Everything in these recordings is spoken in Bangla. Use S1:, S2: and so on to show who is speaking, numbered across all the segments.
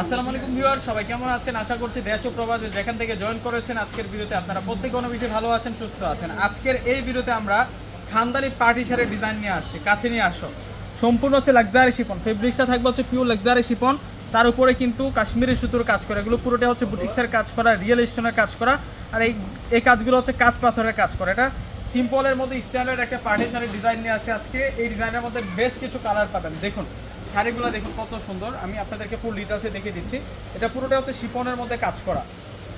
S1: আসসালামু আলাইকুম ভিউয়ার, সবাই কেমন আছেন? আশা করছি দেশ ও প্রবাসে যেখান থেকে জয়েন করেছেন আজকের ভিডিওতে আপনারা ভালো আছেন, সুস্থ আছেন। আজকের এই ভিডিওতে আমরা ডিজাইন নিয়ে আসছি। কাছে নিয়ে আসো। সম্পূর্ণ হচ্ছে শিপন ফেব্রিক্সটা থাকবে হচ্ছে পিওর শিপন তার উপরে কিন্তু কাশ্মীরি সুতোর কাজ করা। এগুলো পুরোটা হচ্ছে বুটিক্সের কাজ করা রিয়েল স্টোনের কাজ করা। আর এই এই কাজগুলো হচ্ছে কাজ পাথরের কাজ করা। এটা সিম্পলের মধ্যে স্ট্যান্ডার্ড একটা পার্টি ডিজাইন নিয়ে আসে আজকে। এই ডিজাইনের মধ্যে বেশ কিছু কালার পাবেন। দেখুন শাড়িগুলো দেখুন কত সুন্দর। আমি আপনাদেরকে ফুল ডিটেলসে দেখিয়ে দিচ্ছি। এটা পুরোটা হচ্ছে শিপনের মধ্যে কাজ করা।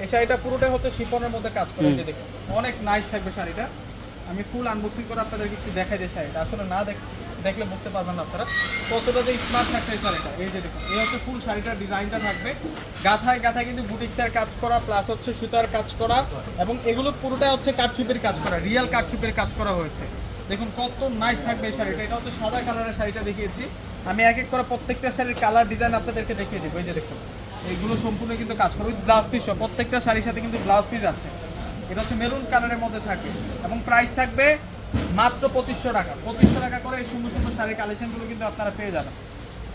S1: এই শাড়িটা পুরোটাই হচ্ছে শিপনের মধ্যে কাজ করা। যে দেখুন অনেক নাইস থাকবে শাড়িটা। আমি ফুল আনবক্সিং করে আপনাদেরকে একটু দেখাই দিই শাড়িটা। আসলে না দেখ দেখলে বুঝতে পারবেন না আপনারা। কতটা যে স্মার্ট থাকছে এই শাড়িটা। এই যে দেখুন এই হচ্ছে ফুল শাড়িটার ডিজাইনটা থাকবে। গাথায় গাথায় কিন্তু বুটিক্সের কাজ করা প্লাস হচ্ছে সুতার কাজ করা। এবং এগুলো পুরোটা হচ্ছে কাঠচুপের কাজ করা রিয়েল কাঠচুপের কাজ করা হয়েছে। দেখুন, কত নাইস থাকবে এই শাড়িটা। এটা হচ্ছে সাদা কালারের শাড়িটা দেখিয়েছি। আমি এক এক করে প্রত্যেকটা শাড়ির কালার ডিজাইন আপনাদেরকে দেখিয়ে দেবো। এই যে দেখুন, এইগুলো সম্পূর্ণ কিন্তু কাজ করে। উইথ ব্লাউজ পিস প্রত্যেকটা শাড়ির সাথে কিন্তু ব্লাউজ পিস আছে। এটা হচ্ছে মেরুন কালারের মধ্যে থাকে এবং প্রাইস থাকবে মাত্র পঁচিশশো টাকা। পঁচিশশো টাকা করে এই সুন্দর সুন্দর শাড়ির কালেকশনগুলো কিন্তু আপনারা পেয়ে যাবেন।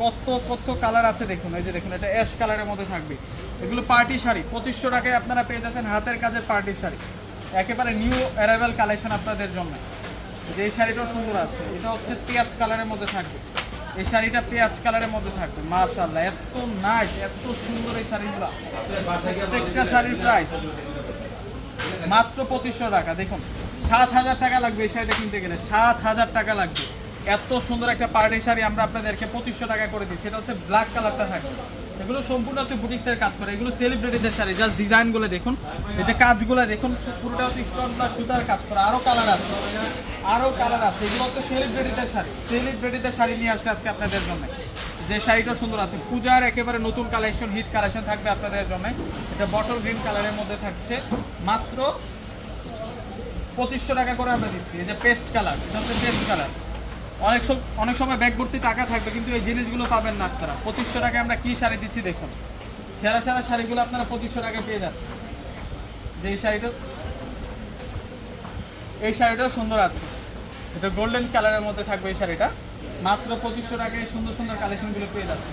S1: কত কত কালার আছে দেখুন। এই যে দেখুন, এটা অ্যাশ কালারের মধ্যে থাকবে। এগুলো পার্টি শাড়ি। পঁচিশশো টাকায় আপনারা পেয়ে যাচ্ছেন হাতের কাজের পার্টি শাড়ি। একেবারে নিউ অ্যারাইভেল কালেকশন আপনাদের জন্য। যে এই শাড়িটাও সুন্দর আছে, এটা হচ্ছে পেঁয়াজ কালারের মধ্যে থাকবে। এই শাড়িটা পেঁয়াজ কালারের মধ্যে থাকবে, মাশাআল্লাহ, এত নাইস এত সুন্দর এই শাড়িগুলো। প্রত্যেকটা শাড়ির প্রাইস মাত্র পঁচিশশো টাকা, দেখুন, সাত হাজার টাকা লাগবে এই শাড়িটা কিনতে গেলে, সাত হাজার টাকা লাগবে। এত সুন্দর একটা পার্টি শাড়ি আমরা আপনাদেরকে পঁচিশশো টাকা করে দিচ্ছি। এটা হচ্ছে ব্ল্যাক কালারটা থাকবে এগুলো সম্পূর্ণ হচ্ছে বুটিক্সের কাজ করে। এগুলো সেলিব্রিটিদের শাড়ি জাস্ট ডিজাইনগুলো দেখুন। এই যে কাজগুলো দেখুন, পুরোটা হচ্ছে স্টোন প্লাস সুতার কাজ করে। আরও কালার আছে আরও কালার আছে। এগুলো হচ্ছে সেলিব্রিটিদের শাড়ি। সেলিব্রিটিদের শাড়ি নিয়ে আসছে আজকে আপনাদের জন্য। যে শাড়িটা সুন্দর আছে। পূজার একেবারে নতুন কালেকশন হিট কালেকশন থাকবে আপনাদের জন্য। এটা বটল গ্রিন কালারের মধ্যে থাকছে। মাত্র পঁচিশশো টাকা করে আমরা দিচ্ছি। এই যে পেস্ট কালার এটা হচ্ছে পেস্ট কালার অনেক সব অনেক সময় ব্যাগ ভর্তি টাকা থাকবে, কিন্তু এই জিনিসগুলো পাবেন না আপনারা। পঁচিশশো টাকায় আমরা কী শাড়ি দিচ্ছি দেখুন। সেরা সেরা শাড়িগুলো আপনারা পঁচিশশো টাকায় পেয়ে যাচ্ছে যে এই শাড়িটা এই শাড়িটাও সুন্দর আছে। এটা গোল্ডেন কালারের মধ্যে থাকবে এই শাড়িটা। মাত্র পঁচিশশো টাকায় সুন্দর সুন্দর কালেকশনগুলো পেয়ে যাচ্ছে